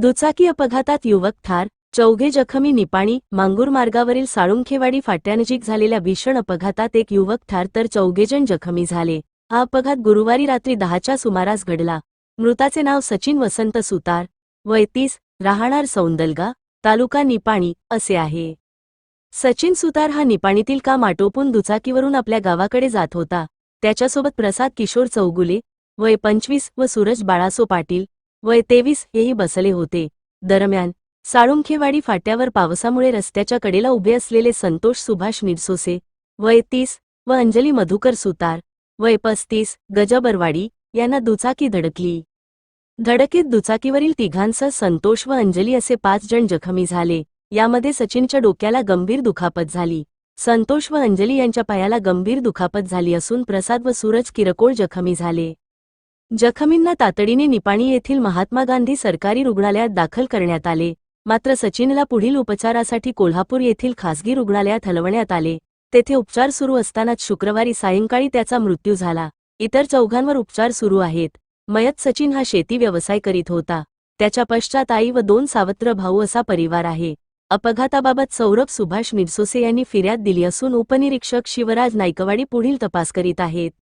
दुचाकी अपघातात युवक ठार चौघे जखमी निपाणी मांगूर मार्गावरील साळुंखेवाडी फाट्यानजीक झालेल्या भीषण अपघातात एक युवक ठार तर चौघेजण जखमी झाले. हा अपघात गुरुवारी रात्री दहाच्या सुमारास घडला. मृताचे नाव सचिन वसंत सुतार वय तीस राहणार सौंदलगा तालुका निपाणी असे आहे. सचिन सुतार हा निपाणीतील काम आटोपून दुचाकीवरून आपल्या गावाकडे जात होता. त्याच्यासोबत प्रसाद किशोर चौगुले वय पंचवीस व सूरज बाळासो पाटील वय तेवीस हेही बसले होते. दरम्यान साळुंखेवाडी फाट्यावर पावसामुळे रस्त्याच्या कडेला उभे असलेले संतोष सुभाष निरसोसे वय तीस व अंजली मधुकर सुतार वय पस्तीस गजबरवाडी यांना दुचाकी धडकली. धडकीत दुचाकीवरील तिघांसह संतोष व अंजली असे पाच जण जखमी झाले. यामध्ये सचिनच्या डोक्याला गंभीर दुखापत झाली. संतोष व अंजली यांच्या पायाला गंभीर दुखापत झाली असून प्रसाद व सूरज किरकोळ जखमी झाले. जखमींना तातडीने निपाणी येथील महात्मा गांधी सरकारी रुग्णालयात दाखल करण्यात आले. मात्र सचिनला पुढील उपचारासाठी कोल्हापूर येथील खासगी रुग्णालयात हलवण्यात आले. तेथे उपचार सुरू असतानाच शुक्रवारी सायंकाळी त्याचा मृत्यू झाला. इतर चौघांवर उपचार सुरू आहेत. मयत सचिन हा शेती व्यवसाय करीत होता. त्याच्या पश्चात आई व दोन सावत्र भाऊ असा परिवार आहे. अपघाताबाबत सौरभ सुभाष मिरसोसे यांनी फिर्याद दिली असून उपनिरीक्षक शिवराज नायकवाडी पुढील तपास करीत आहेत.